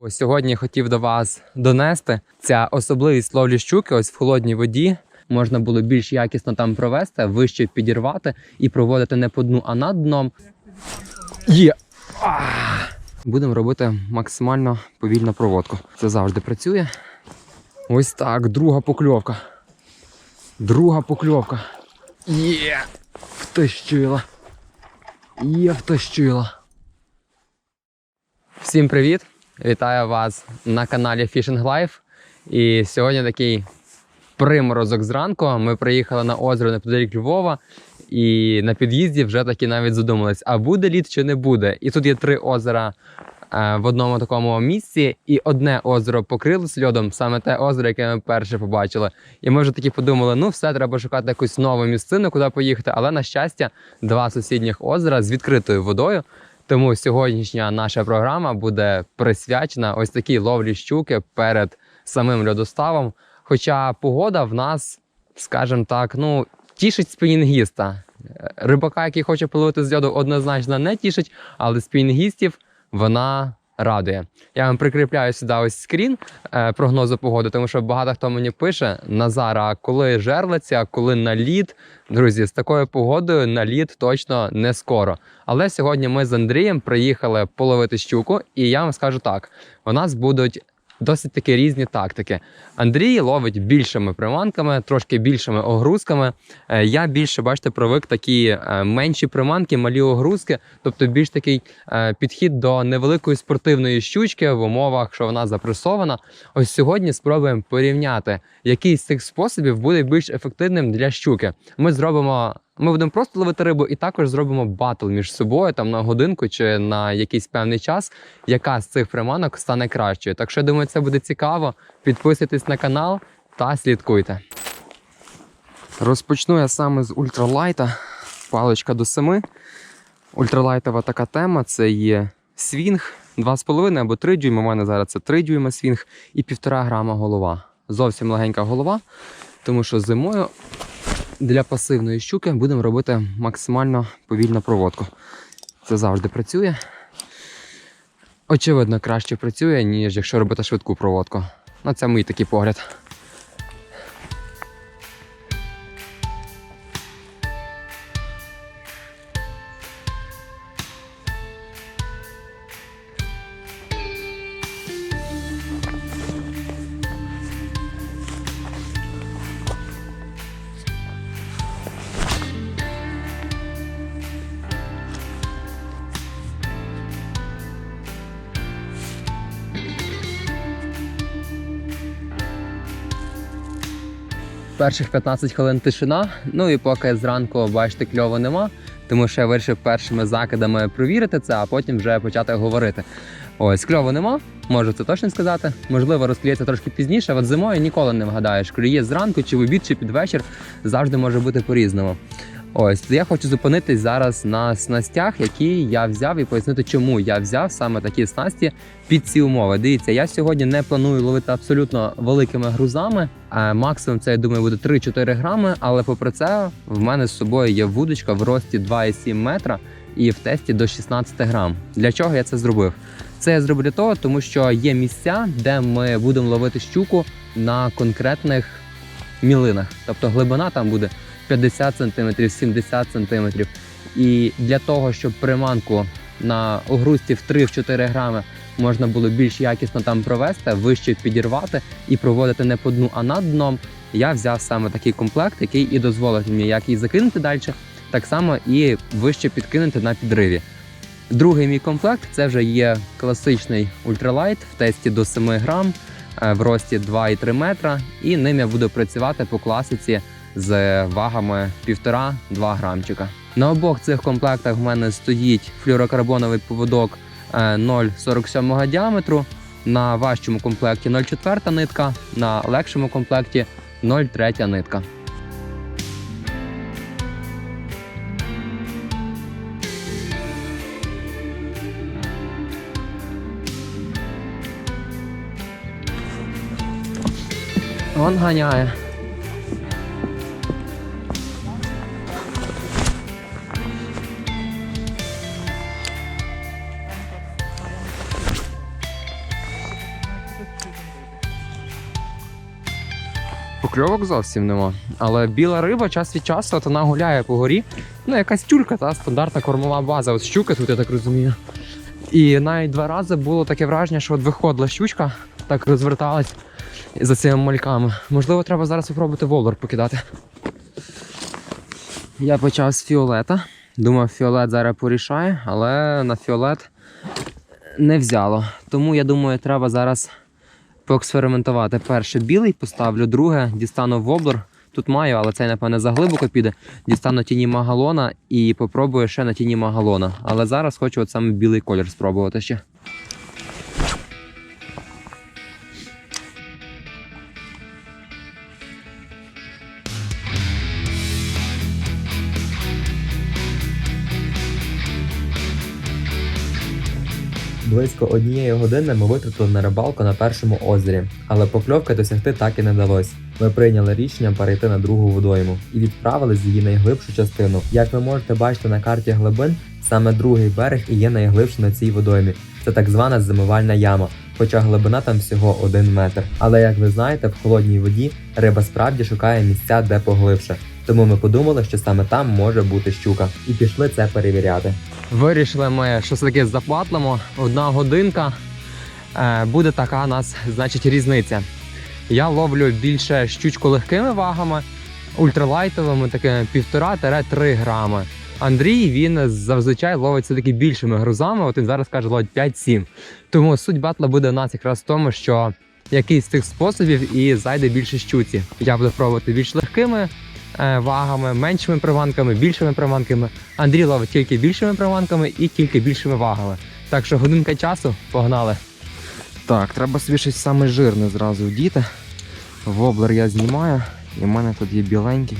Ось сьогодні хотів до вас донести ця особливість ловлі щуки. Ось в холодній воді можна було більш якісно там провести, вище підірвати і проводити не по дну, а над дном. Є! Будемо робити максимально повільну проводку. Це завжди працює. Ось так, друга покльовка. Друга покльовка. Є! Втащила. Є, втащила. Всім привіт! Вітаю вас на каналі Fishing Life. І сьогодні такий приморозок зранку. Ми приїхали на озеро неподалік Львова, і на під'їзді вже таки навіть задумались, а буде лід чи не буде. І тут є три озера е, в одному такому місці, і одне озеро покрилось льодом, саме те озеро, яке ми перше побачили. І ми вже таки подумали: ну все, треба шукати якусь нову місцину, куди поїхати. Але на щастя, два сусідніх озера з відкритою водою. Тому сьогоднішня наша програма буде присвячена ось такій ловлі щуки перед самим льодоставом. Хоча погода в нас, скажімо так, ну тішить спінінгіста. Рибака, який хоче половити з льоду, однозначно не тішить, але спінінгістів вона радує. Я вам прикріпляю сюди ось скрін е, прогнозу погоди, тому що багато хто мені пише Назара, а коли жерлиться, коли на лід. Друзі, з такою погодою на лід точно не скоро. Але сьогодні ми з Андрієм приїхали половити щуку, і я вам скажу так: у нас будуть. Досить таки різні тактики. Андрій ловить більшими приманками, трошки більшими огрузками. Е, Я більше, бачите, привик такі е, менші приманки, малі огрузки, тобто більш такий е, підхід до невеликої спортивної щучки в умовах, що вона запресована. Ось сьогодні спробуємо порівняти, який з цих способів буде більш ефективним для щуки. Ми зробимо. Ми будемо просто ловити рибу і також зробимо батл між собою там на годинку чи на якийсь певний час, яка з цих приманок стане кращою. Так що я думаю, це буде цікаво. Підписуйтесь на канал та слідкуйте. Розпочну я саме з ультралайта. Паличка до 7. Ультралайтова така тема це є свінг 2,5 або 3 дюйма. У мене зараз це 3 дюйма свінг і 1,5 грама голова. Зовсім легенька голова, тому що зимою для пасивної щуки будемо робити максимально повільну проводку. Це завжди працює. Очевидно, краще працює, ніж якщо робити швидку проводку. Ну, це мій такий погляд. Перших 15 хвилин тишина. Ну і поки зранку, бачите, кльово нема. Тому що я вирішив першими закидами провірити це, а потім вже почати говорити. Ось кльово нема, можу це точно сказати. Можливо, розкліється трошки пізніше. От зимою ніколи не вгадаєш. Клює зранку, чи в обід, чи під вечір завжди може бути по-різному. Ось я хочу зупинитись зараз на снастях, які я взяв, і пояснити, чому я взяв саме такі снасті під ці умови. Дивіться, я сьогодні не планую ловити абсолютно великими грузами. Максимум це я думаю буде 3-4 грами. Але попри це, в мене з собою є вудочка в рості 2,7 метра і в тесті до 16 грам. Для чого я це зробив? Це я зроблю для того, тому що є місця, де ми будемо ловити щуку на конкретних мілинах. Тобто глибина там буде 50 см, 70 см. І для того, щоб приманку на огрузці в 3-4 грами можна було більш якісно там провести, вище підірвати і проводити не по дну, а над дном, я взяв саме такий комплект, який і дозволить мені як її закинути далі, так само і вище підкинути на підриві. Другий мій комплект це вже є класичний ультралайт в тесті до 7 грам е, в рості 2,3 метра. І ним я буду працювати по класиці з вагами 1,5-2 грамчика. На обох цих комплектах в мене стоїть флюорокарбоновий поводок е, 0,47 діаметру. На важчому комплекті 0,4 нитка, на легшому комплекті 0,3 нитка. Он ганяє. Покльовок зовсім нема. Але біла риба час від часу от вона гуляє по горі. Ну, якась тюлька, та стандартна кормова база. От щуки тут, я так розумію. І навіть два рази було таке враження, що от виходила щучка, так розверталась за цими мальками. Можливо, треба зараз спробувати волор покидати. Я почав з фіолета. Думав, фіолет зараз порішає, але на фіолет не взяло. Тому я думаю, треба зараз поекспериментувати. Перше білий поставлю, друге дістану воблер. Тут маю, але цей, напевне, заглибоко піде. Дістану тіні магалона і попробую ще на тіні магалона. Але зараз хочу от саме білий колір спробувати ще. Близько однієї години ми витратили на рибалку на першому озері, але покльовки досягти так і не вдалося. Ми прийняли рішення перейти на другу водойму і відправились її найглибшу частину. Як ви можете бачити на карті глибин, саме другий берег і є найглибший на цій водоймі. Це так звана зимувальна яма, хоча глибина там всього один метр. Але як ви знаєте, в холодній воді риба справді шукає місця, де поглибше. Тому ми подумали, що саме там може бути щука, і пішли це перевіряти. Вирішили ми щось таке заплатлимо. Одна годинка е, буде така у нас, значить, різниця. Я ловлю більше щучку легкими вагами, ультралайтовими, такими 1,5-3 грами. Андрій він зазвичай ловить все-таки більшими грузами. От він зараз каже, ловить 5-7. Тому суть батла буде у нас якраз в тому, що якийсь з цих способів і зайде більше щуці. Я буду пробувати більш легкими вагами, меншими приманками, більшими приманками. Андрій ловить тільки більшими приманками і тільки більшими вагами. Так що годинка часу погнали. Так, треба собі саме жирне зразу вдіти. Воблер я знімаю, і в мене тут є біленький.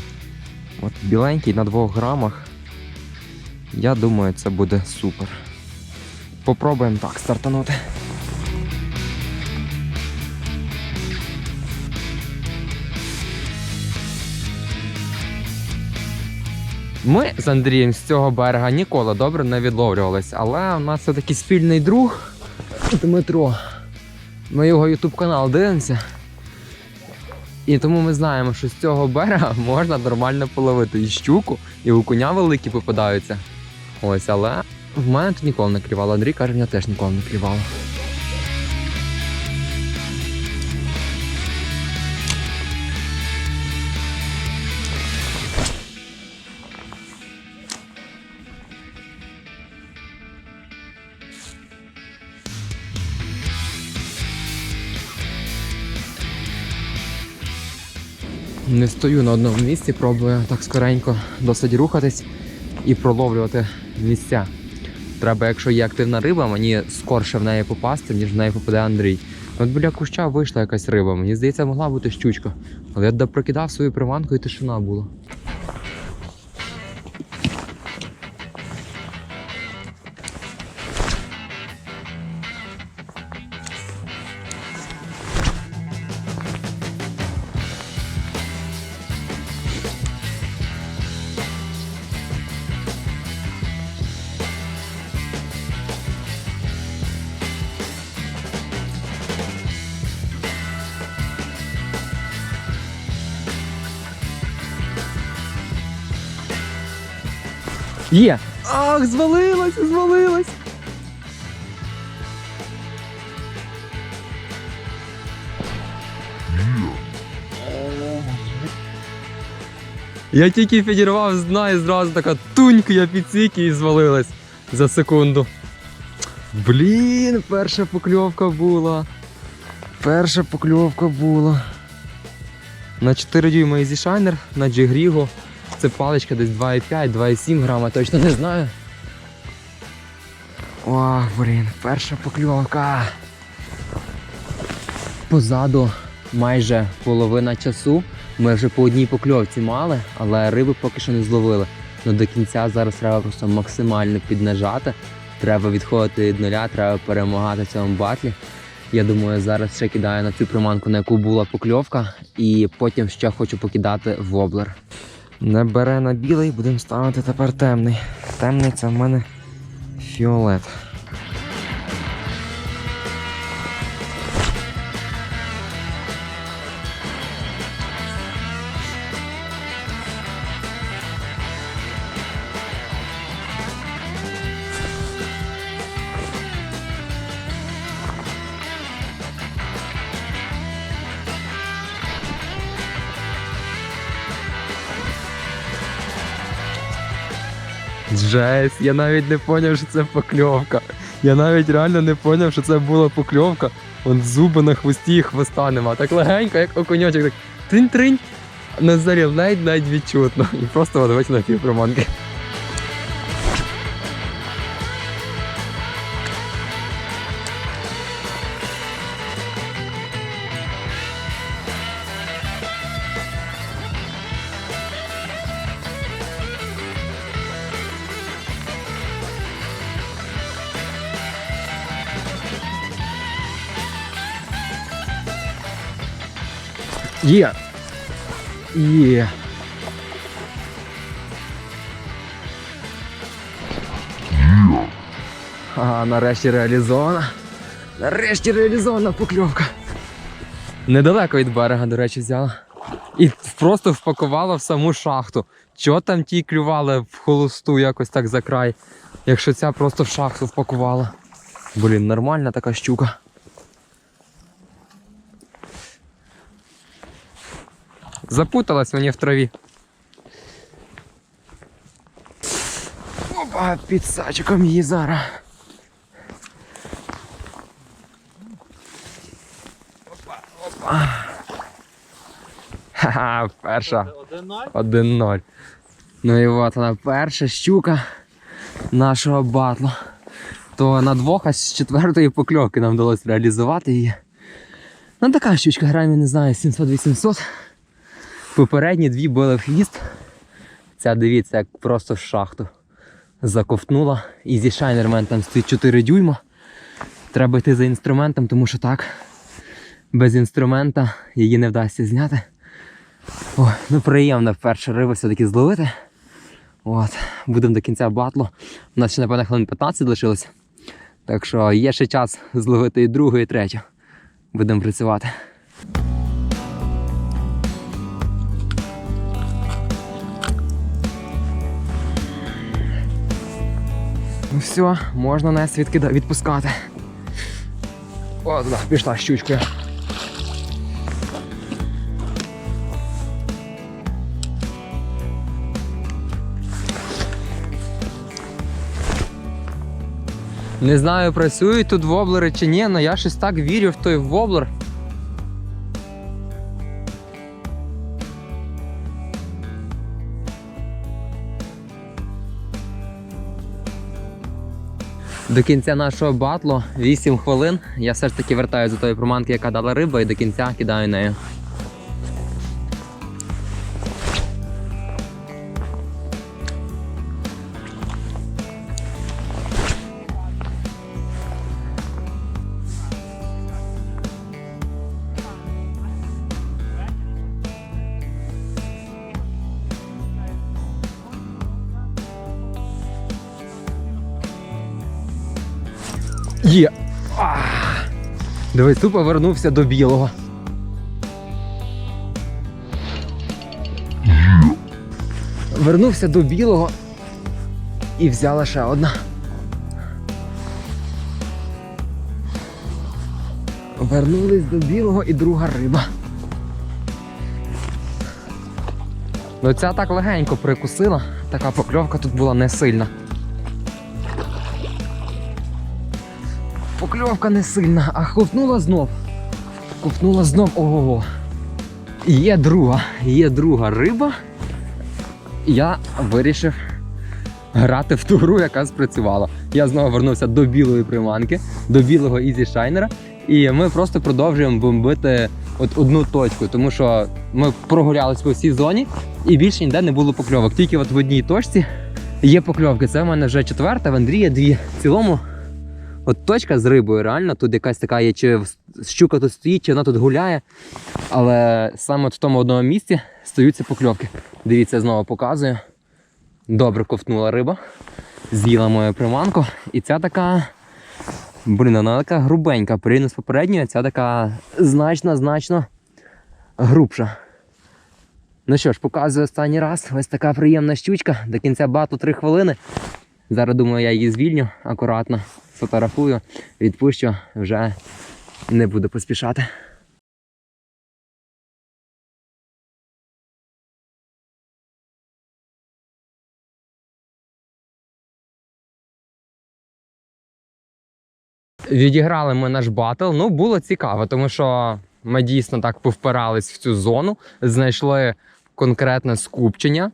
От біленький на 2 грамах. Я думаю, це буде супер. Попробуємо так стартанути. Ми з Андрієм з цього берега ніколи добре не відловлювались, але у нас все таки спільний друг Дмитро. Ми його ютуб канал дивимося. І тому ми знаємо, що з цього берега можна нормально половити і щуку, і у коня великі попадаються. Ось, але в мене тут ніколи не клювало. Андрій каже, в нього теж ніколи не клювало. Не стою на одному місці, пробую так скоренько досить рухатись і проловлювати місця. Треба, якщо є активна риба, мені скорше в неї попасти, ніж в неї попаде Андрій. От біля куща вийшла якась риба. Мені здається, могла бути щучка. Але я допрокидав свою приманку і тишина була. Є! Ах, звалилась, звалилась! Я тільки підірвав з дна і зразу така тунька, я підсік і звалилась за секунду. Блін, перша покльовка була. Перша покльовка була. На 4 дюйма Easy Shiner, на Джигріго. Це паличка десь 2,5-2,7 грама, точно не знаю. О, блін, перша покльовка. Позаду майже половина часу. Ми вже по одній покльовці мали, але риби поки що не зловили. Ну до кінця зараз треба просто максимально піднажати. Треба відходити від нуля, треба перемагати в цьому батлі. Я думаю, зараз ще кидаю на цю приманку, на яку була покльовка, і потім ще хочу покидати воблер. Не бере на білий, будемо ставити тепер темний. Темний це в мене фіолет. Жесть, я навіть не поняв, що це покльовка. Я навіть реально не поняв, що це була покльовка. Вон зуби на хвості і хвоста нема. Так легенько, як окуньочок, так тринь-тринь. На зарі ледь-ледь відчутно. І просто вийшли на півпроманки. Є. Є. Ага, нарешті реалізована. Нарешті реалізована покльовка. Недалеко від берега, до речі, взяла. І просто впакувала в саму шахту. Чого там ті клювали в холосту якось так за край, якщо ця просто в шахту впакувала. Блін, нормальна така щука. Запуталась мені в траві. Опа, під сачиком її зараз. Опа, опа. Ха-ха, перша. 1-0. 1-0. Ну і от вона перша щука нашого батлу. То на двох, а з четвертої покльовки нам вдалося реалізувати її. Ну така щучка, грамів, не знаю, 700-800. Попередні дві були в хвіст. Ця дивіться, як просто в шахту заковтнула. І зі шайнермен там стоїть 4 дюйма. Треба йти за інструментом, тому що так, без інструмента її не вдасться зняти. О, ну приємно вперше риби все-таки зловити. От, будемо до кінця батлу. У нас ще, напевно, хвилин 15 лишилось. Так що є ще час зловити і другу, і третю. Будемо працювати. Ну все, можна нас відкида... відпускати. О, да, пішла щучкою. Не знаю, працюють тут воблери чи ні, але я щось так вірю в той воблер. До кінця нашого батлу 8 хвилин. Я все ж таки вертаюся до тої проманки, яка дала риба, і до кінця кидаю нею. Дивись, тупо вернувся до білого. Вернувся до білого і взяла ще одна. Вернулись до білого і друга риба. Ну ця так легенько прикусила, така покльовка тут була не сильна. Покльовка не сильна, а ковтнула знов. Ковтнула знов ого. Є друга, є друга риба. Я вирішив грати в ту гру, яка спрацювала. Я знову вернувся до білої приманки, до білого ізі шайнера. І ми просто продовжуємо бомбити от одну точку, тому що ми прогулялись по всій зоні і більше ніде не було покльовок. Тільки от в одній точці є покльовки. Це в мене вже четверта, в Андрія дві. В цілому От точка з рибою, реально, тут якась така є, чи щука тут стоїть, чи вона тут гуляє. Але саме от в тому одному місці стаються покльовки. Дивіться, знову показую. Добре ковтнула риба. З'їла мою приманку. І ця така. Блін, вона така грубенька. Порівняно з попередньою, ця така значно-значно грубша. Ну що ж, показую останній раз. Ось така приємна щучка. До кінця бату 3 хвилини. Зараз думаю, я її звільню акуратно, сфотографую, відпущу, вже не буду поспішати. Відіграли ми наш батл. Ну, було цікаво, тому що ми дійсно так повпирались в цю зону, знайшли конкретне скупчення.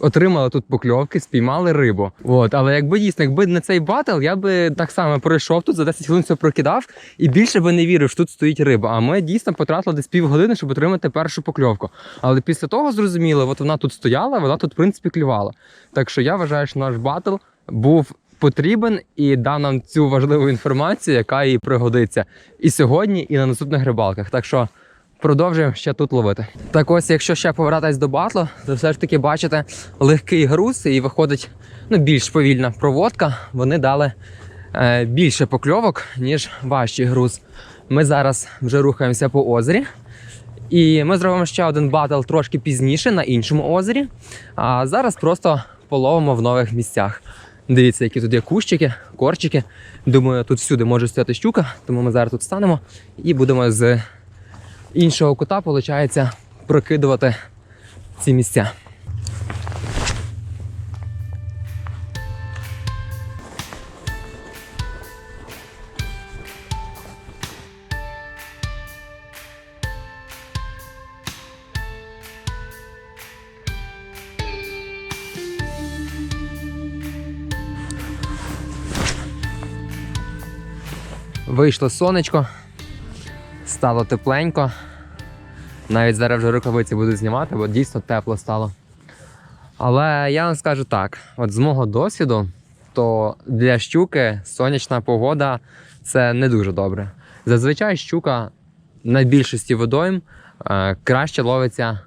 Отримали тут покльовки, спіймали рибу. От, але якби дійсно, якби не цей батл, я би так само пройшов тут за 10 хвилин все прокидав і більше би не вірив, що тут стоїть риба. А ми дійсно потратили десь півгодини, щоб отримати першу покльовку. Але після того зрозуміло, от вона тут стояла, вона тут в принципі клювала. Так що я вважаю, що наш батл був потрібен і дав нам цю важливу інформацію, яка їй пригодиться і сьогодні, і на наступних рибалках. Так що продовжуємо ще тут ловити. Так ось, якщо ще повертатись до батлу, то все ж таки бачите легкий груз і виходить ну, більш повільна проводка. Вони дали е, більше покльовок, ніж важчий груз. Ми зараз вже рухаємося по озері. І ми зробимо ще один батл трошки пізніше на іншому озері. А зараз просто половимо в нових місцях. Дивіться, які тут є кущики, корчики. Думаю, тут всюди може стояти щука, тому ми зараз тут станемо і будемо з іншого кута, виходить, прокидувати ці місця. Вийшло сонечко, стало тепленько. Навіть зараз вже рукавиці буду знімати, бо дійсно тепло стало. Але я вам скажу так: от з мого досвіду, то для щуки сонячна погода це не дуже добре. Зазвичай щука на більшості водойм е, краще ловиться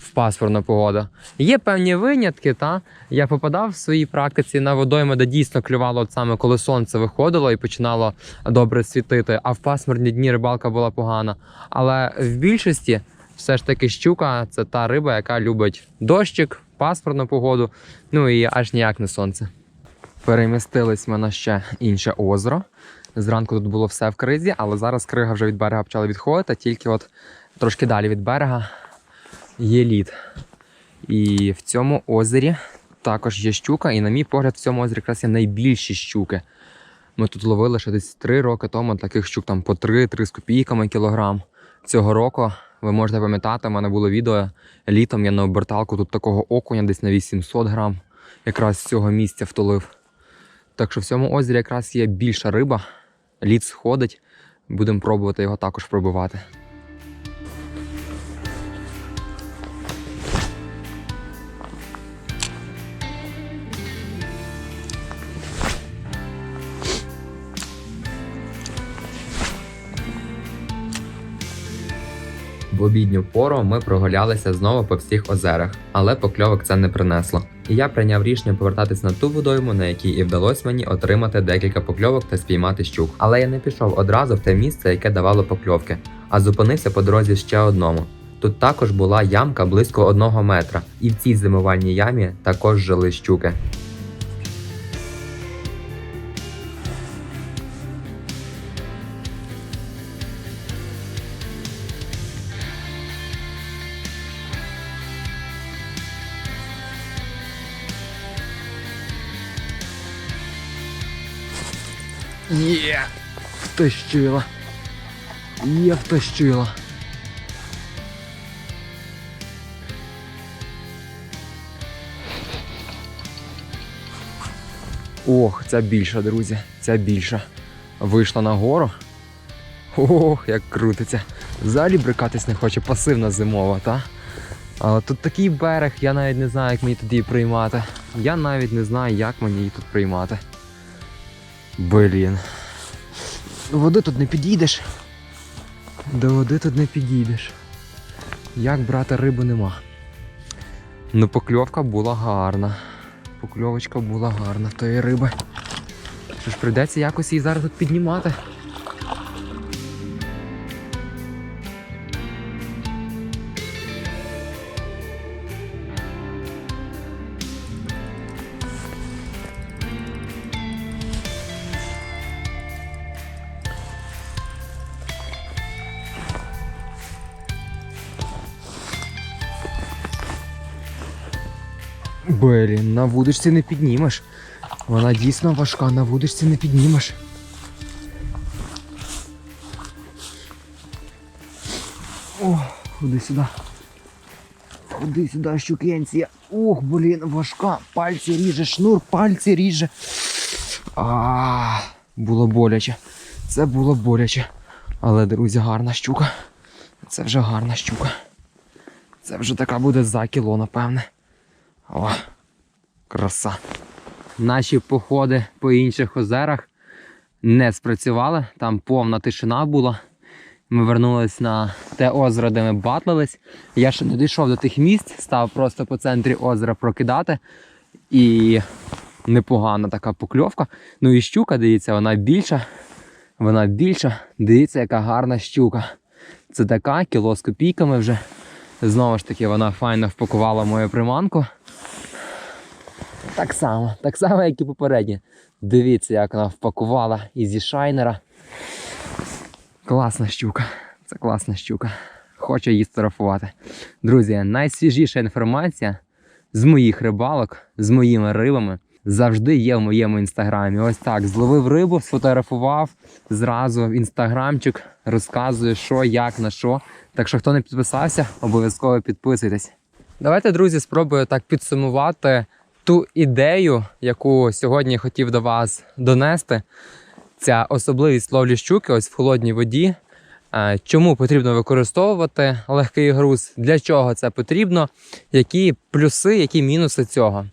в пасмурну погоду. Є певні винятки, та я попадав в своїй практиці на водойми, де дійсно клювало от саме коли сонце виходило і починало добре світити, а в пасмурні дні рибалка була погана. Але в більшості все ж таки щука це та риба, яка любить дощик, пасмурну погоду, ну і аж ніяк не сонце. Перемістились ми на ще інше озеро. Зранку тут було все в кризі, але зараз крига вже від берега почала відходити, тільки от трошки далі від берега є лід. І в цьому озері також є щука, і на мій погляд, в цьому озері якраз є найбільші щуки. Ми тут ловили ще десь 3 роки тому таких щук там по 3-3 з копійками кілограм. Цього року ви можете пам'ятати, в мене було відео літом. Я на оберталку тут такого окуня десь на 800 грам, якраз з цього місця втулив. Так що в цьому озері якраз є більша риба, лід сходить. Будемо пробувати його також пробивати. В обідню пору ми прогулялися знову по всіх озерах, але покльовок це не принесло. І я прийняв рішення повертатись на ту водойму, на якій і вдалося мені отримати декілька покльовок та спіймати щук. Але я не пішов одразу в те місце, яке давало покльовки, а зупинився по дорозі ще одному. Тут також була ямка близько одного метра, і в цій зимувальній ямі також жили щуки. Втащила. Є втащила. Ох, ця більша, друзі. Ця більша. Вийшла нагору. Ох, як крутиться. Взагалі брикатись не хоче, пасивна зимова, та? Але тут такий берег, я навіть не знаю, як мені тут її приймати. Я навіть не знаю, як мені її тут приймати. Блін. До води тут не підійдеш. До води тут не підійдеш. Як брати рибу нема. Ну, покльовка була гарна. Покльовочка була гарна тої риби. Що ж прийдеться якось її зараз тут піднімати. Блін, на вудочці не піднімеш. Вона дійсно важка, на вудочці не піднімеш. О, куди сюди. Куди сюди, щук'енці. Ох, блін, важка. Пальці ріже, шнур, пальці ріже. А, було боляче. Це було боляче. Але, друзі, гарна щука. Це вже гарна щука. Це вже така буде за кіло, напевне. О, краса. Наші походи по інших озерах не спрацювали. Там повна тишина була. Ми вернулись на те озеро, де ми батлились. Я ще не дійшов до тих місць, став просто по центрі озера прокидати. І непогана така покльовка. Ну і щука, дивіться, вона більша. Вона більша. Дивіться, яка гарна щука. Це така кіло з копійками вже. Знову ж таки, вона файно впакувала мою приманку. Так само, так само, як і попередні. Дивіться, як вона впакувала і зі шайнера. Класна щука. Це класна щука. Хочу її сфотографувати. Друзі, найсвіжіша інформація з моїх рибалок, з моїми рибами, завжди є в моєму інстаграмі. Ось так, зловив рибу, сфотографував зразу в інстаграмчик, розказую, що, як, на що. Так що, хто не підписався, обов'язково підписуйтесь. Давайте, друзі, спробую так підсумувати ту ідею, яку сьогодні хотів до вас донести. Ця особливість ловлі щуки ось в холодній воді. Е, Чому потрібно використовувати легкий груз? Для чого це потрібно? Які плюси, які мінуси цього?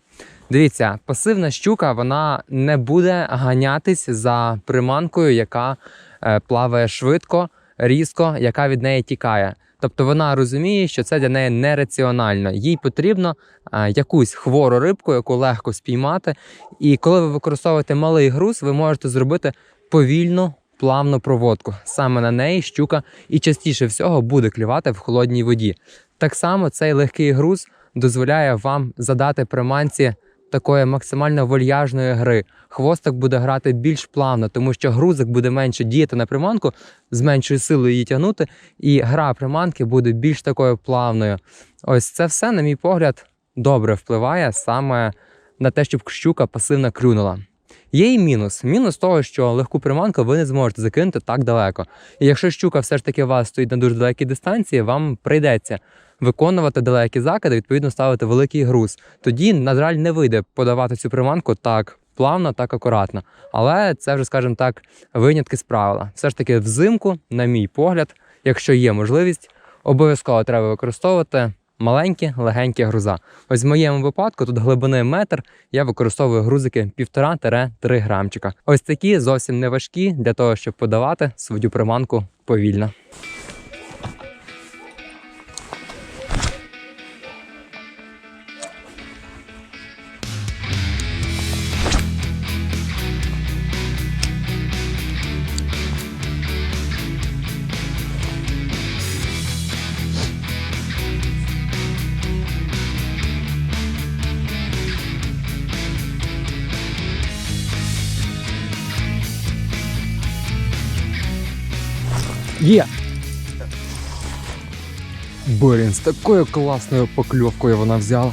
Дивіться, пасивна щука вона не буде ганятись за приманкою, яка е, плаває швидко, різко, яка від неї тікає. Тобто вона розуміє, що це для неї нераціонально. Їй потрібно е, якусь хвору рибку, яку легко спіймати. І коли ви використовуєте малий груз, ви можете зробити повільну, плавну проводку. Саме на неї щука і частіше всього буде клювати в холодній воді. Так само цей легкий груз дозволяє вам задати приманці такої максимально вольяжної гри. Хвостик буде грати більш плавно, тому що грузик буде менше діяти на приманку, з меншою силою її тягнути, і гра приманки буде більш такою плавною. Ось це все, на мій погляд, добре впливає саме на те, щоб щука пасивно клюнула. Є і мінус. Мінус того, що легку приманку ви не зможете закинути так далеко. І якщо щука все ж таки у вас стоїть на дуже далекій дистанції, вам прийдеться виконувати далекі закиди, відповідно ставити великий груз. Тоді, на жаль, не вийде подавати цю приманку так плавно, так акуратно. Але це вже, скажімо так, винятки з правила. Все ж таки, взимку, на мій погляд, якщо є можливість, обов'язково треба використовувати маленькі, легенькі груза. Ось в моєму випадку тут глибини метр, я використовую грузики 1,5-3 грамчика. Ось такі зовсім не важкі для того, щоб подавати свою приманку повільно. Є! Блін, з такою класною покльовкою вона взяла.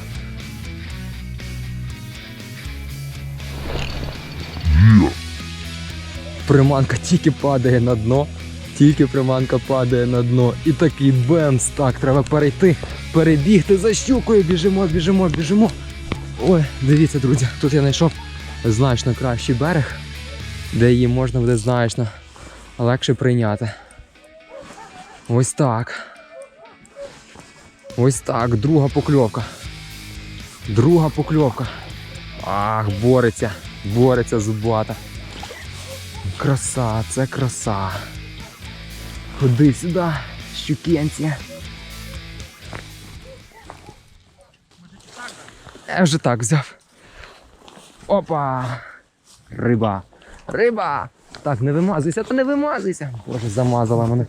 Приманка тільки падає на дно, тільки приманка падає на дно. І такий бемс. Так, треба перейти, перебігти за щукою. Біжимо, біжимо, біжимо. Ой, дивіться, друзі, тут я знайшов значно кращий берег, де її можна буде значно легше прийняти. Ось так. Ось так, друга покльовка. Друга покльовка. Ах, бореться, бореться зубата. Краса, це краса. Ходи сюди, щукенці. Я вже так взяв. Опа! Риба! Риба! Так, не вимазуйся, та не вимазуйся. Боже, замазала мене.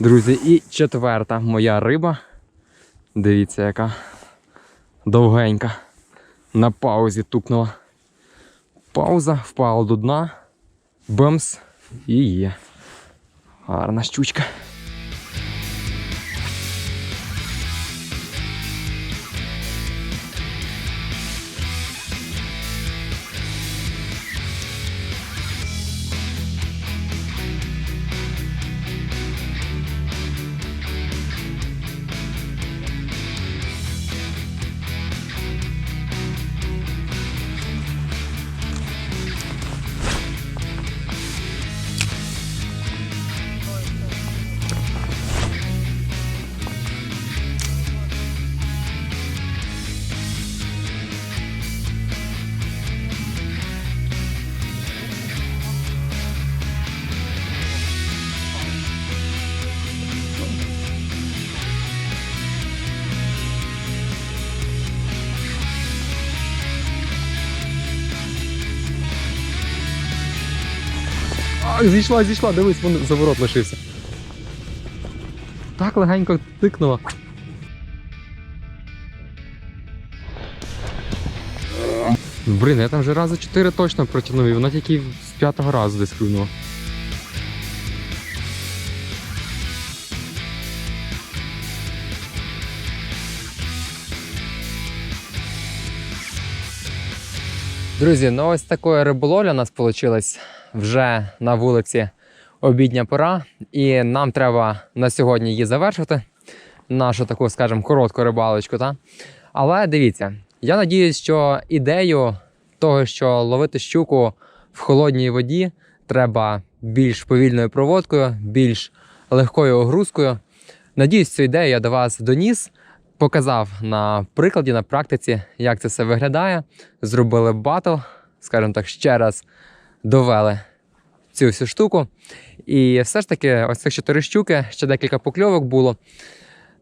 Друзі, і четверта моя риба. Дивіться, яка довгенька. На паузі тукнула. Пауза, впала до дна. Бемс і є. Гарна щучка. Так, зійшла, зійшла, дивись, вон заворот лишився. Так легенько тикнула. Блін, я там вже рази 4 точно протягнув, і вона тільки з п'ятого разу десь клюнула. Друзі, ну ось такої риболовля у нас вийшла вже на вулиці обідня пора, і нам треба на сьогодні її завершити. Нашу таку, скажімо, коротку рибалочку. Та? Але дивіться, я надіюсь, що ідею того, що ловити щуку в холодній воді треба більш повільною проводкою, більш легкою огрузкою. Надіюсь, цю ідею я до вас доніс, показав на прикладі, на практиці, як це все виглядає. Зробили батл, скажімо так, ще раз довели цю всю штуку. І все ж таки, ось цих чотири щуки, ще декілька покльовок було.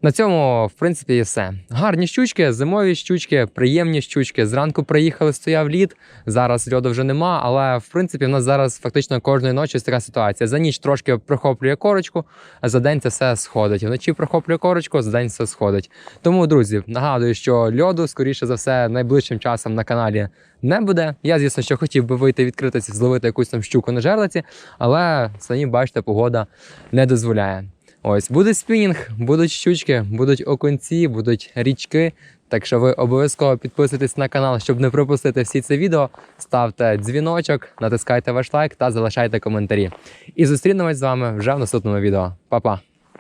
На цьому, в принципі, і все. Гарні щучки, зимові щучки, приємні щучки. Зранку приїхали, стояв лід. Зараз льоду вже нема, але в принципі в нас зараз фактично кожної ночі ось така ситуація. За ніч трошки прохоплює корочку, а за день це все сходить. Вночі прохоплює корочку, за день все сходить. Тому, друзі, нагадую, що льоду, скоріше за все, найближчим часом на каналі не буде. Я, звісно, що хотів би вийти відкритися, зловити якусь там щуку на жерлиці, але самі бачите, погода не дозволяє. Ось буде спінінг, будуть щучки, будуть окунці, будуть річки. Так що ви обов'язково підписуйтесь на канал, щоб не пропустити всі це відео. Ставте дзвіночок, натискайте ваш лайк та залишайте коментарі. І зустрінемось з вами вже в наступному відео. Па-па!